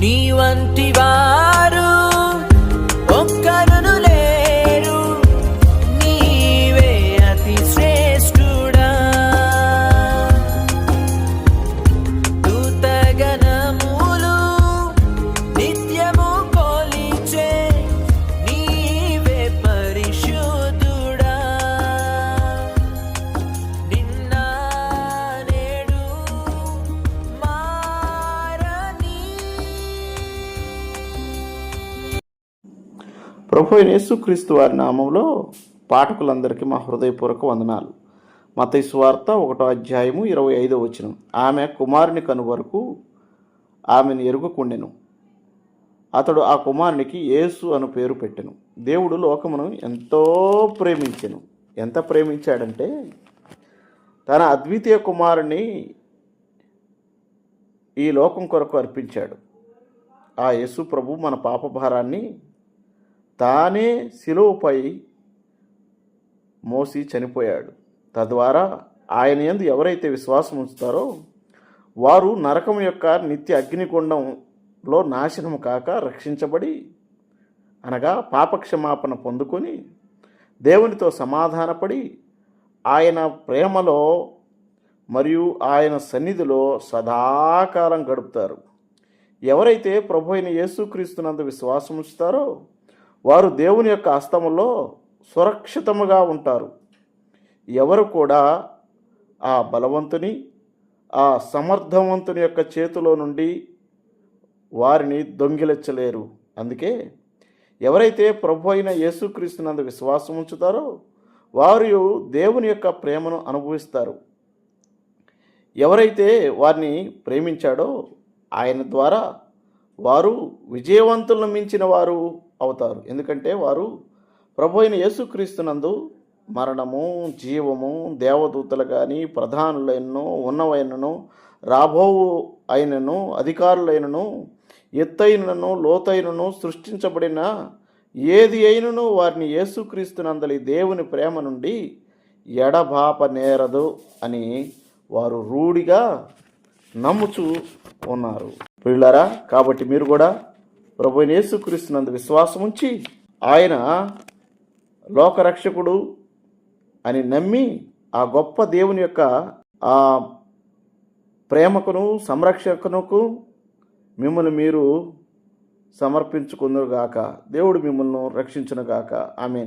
నీ వంటివా ప్రభు యేసుక్రీస్తు వారి నామంలో పాఠకులందరికీ మా హృదయపూర్వక వందనాలు. మత వార్త ఒకటో అధ్యాయము ఇరవై ఐదో వచనం. ఆమె కుమారుని కను వరకు ఆమెను ఎరుగుకుండెను. అతడు ఆ కుమారునికి యేసు అను పేరు పెట్టెను. దేవుడు లోకమును ఎంతో ప్రేమించెను. ఎంత ప్రేమించాడంటే తన అద్వితీయ కుమారుని ఈ లోకం కొరకు అర్పించాడు. ఆ యేసు ప్రభు మన పాపభారాన్ని తానే శిలువపై మోసి చనిపోయాడు. తద్వారా ఆయన యందు ఎవరైతే విశ్వాసం ఉంచుతారో వారు నరకం యొక్క నిత్య అగ్నిగుండంలో నాశనం కాక రక్షించబడి అనగా పాపక్షమాపణ పొందుకొని దేవునితో సమాధానపడి ఆయన ప్రేమలో మరియు ఆయన సన్నిధిలో సదాకాలం గడుపుతారు. ఎవరైతే ప్రభు అయిన యేసుక్రీస్తునందు విశ్వాసం ఉంచుతారో వారు దేవుని యొక్క హస్తములో సురక్షితముగా ఉంటారు. ఎవరు కూడా ఆ బలవంతుని ఆ సమర్థవంతుని యొక్క చేతిలో నుండి వారిని దొంగిలించలేరు. అందుకే ఎవరైతే ప్రభు అయిన యేసుక్రీస్తునందు విశ్వాసం ఉంచుతారో వారు దేవుని యొక్క ప్రేమను అనుభవిస్తారు. ఎవరైతే వారిని ప్రేమించాడో ఆయన ద్వారా వారు విజయవంతులను మించిన వారు అవుతారు. ఎందుకంటే వారు ప్రభు అయిన యేసుక్రీస్తునందు మరణము జీవము దేవదూతలు కానీ ప్రధానులైనను ఉన్నవైనను రాబోవు అయినను అధికారులైనను ఎత్తైనను లోతైనను సృష్టించబడిన ఏది అయినను వారిని యేసుక్రీస్తునందలి దేవుని ప్రేమ నుండి ఎడబాప నేరదు అని వారు రూఢిగా నమ్ముచూ ఉన్నారు. పిల్లరా కాబట్టి మీరు కూడా ప్రభు యేసుక్రీస్తునందు విశ్వాసం ఉంచి ఆయన లోకరక్షకుడు అని నమ్మి ఆ గొప్ప దేవుని యొక్క ఆ ప్రేమకును సంరక్షకునకు మిమ్మల్ని మీరు సమర్పించుకుందరుగాక. దేవుడు మిమ్మల్ని రక్షించునుగాక. ఆమె